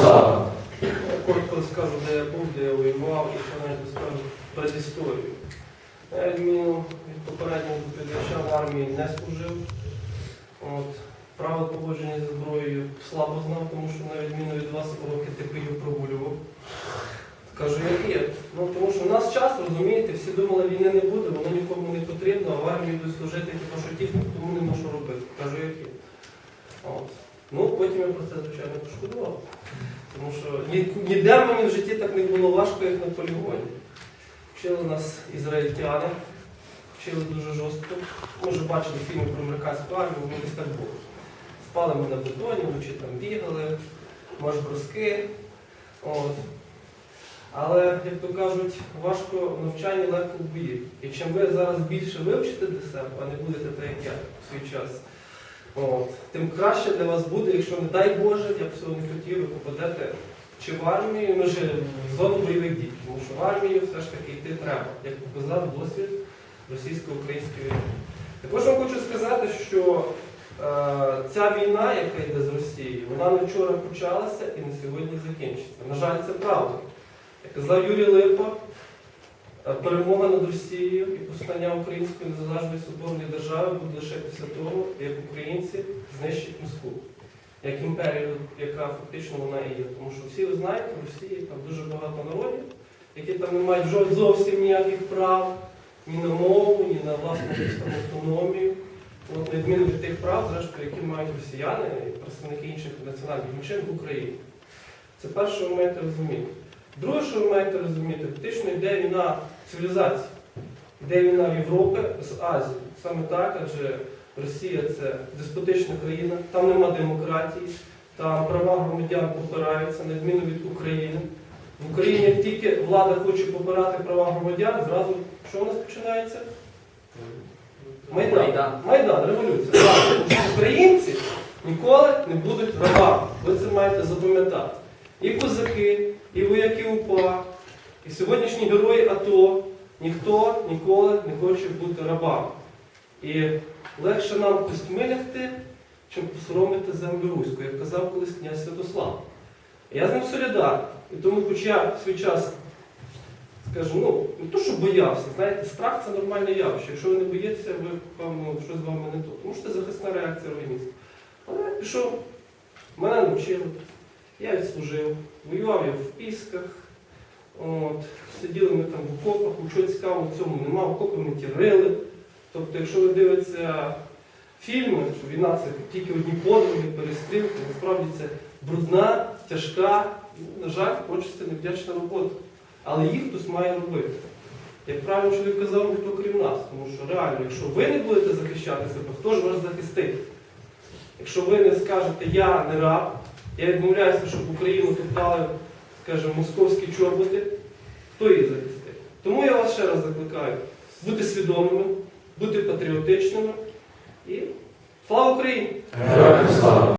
Слава! Коротко скажу, де я був, де я воював, і навіть скажу предісторію. Я відміну від попереднього доповідача в армії не служив. От. Правил поводження зі зброєю слабо знав, тому що на відміну від вас уроки ТПЮ прогулював. Кажу, як є. Ну, тому що в нас час, розумієте, всі думали, війни не буде, воно нікому не потрібно, а в армії йдуть служити типу, що техніку, тому нема що робити. Кажу, як є. От. Ну, потім я про це, звичайно, пошкодував. Тому що ні- ніде мені в житті так не було важко, як на полігоні. Вчили нас ізраїльтяни, вчили дуже жорстко. Ми вже бачили фільми про американську армію, воно десь так було. Спали ми на бетоні, вночі там бігали, марш-броски. От. Але, як то кажуть, важко в навчанні, легко в бої. І чим ви зараз більше вивчите для себе, а не будете так, як я в свій час, От. Тим краще для вас буде, якщо, не дай Боже, я б цього не хотів, ви попадете чи в армію, ну, чи в зону бойових дій, тому що в армію все ж таки йти треба, як показав досвід російсько-української війни. Також вам хочу сказати, що е, ця війна, яка йде з Росією, вона не вчора почалася і не сьогодні закінчиться. На жаль, це правда. Як казав Юрій Липа, Перемога над Росією і повстання Української незалежної соборної держави буде лише після того, як українці знищать Москву, як імперію, яка фактично вона і є. Тому що всі ви знаєте, в Росії там дуже багато народів, які там не мають зовсім ніяких прав ні на мову, ні на власну автономію. От, відміну від тих прав, зрештою, які мають росіяни і представники інших національних меншин в Україні. Це перше, що ви маєте розуміти. Друге, що ви маєте розуміти, фактично йде війна цивілізації, йде війна в Європі з Азії. Саме так, адже Росія це деспотична країна, там нема демократії, там права громадян попираються, на відміну від України. В Україні, як тільки влада хоче попирати права громадян, зразу що у нас починається? Майдан. Майдан. Майдан, революція. Українці ніколи не будуть рабами. Ви це маєте запам'ятати. І козаки, і вояки УПА, і сьогоднішні герої АТО, ніхто ніколи не хоче бути рабами. І легше нам костьми лягти, чим посоромити землю руську, як казав колись князь Святослав. Я з ним солідарний. І тому, хоч я в свій час скажу, ну, не то, що боявся, знаєте, страх це нормальне явище. Якщо ви не боїтеся, ви, певно, щось з вами не то. Тому що це захисна реакція організму. Але я пішов, мене навчили, я відслужив, воював я в пісках, от, сиділи ми там в окопах, нічого цікавого в цьому нема, окопи ми ті рили. Тобто, якщо ви дивитеся фільми, що війна це тільки одні подруги, перестрілки, насправді це брудна, тяжка, на жаль, хочеться невдячна робота. Але їх хтось має робити. Як правильно чоловік казав, ніхто крім нас. Тому що реально, якщо ви не будете захищати себе, хто ж вас захистить? Якщо ви не скажете я не раб, я відмовляюся, щоб Україну топтали, скажімо, московські чоботи, хто її захистить? Тому я вас ще раз закликаю бути свідомими, бути патріотичними і слава Україні! Героям слава!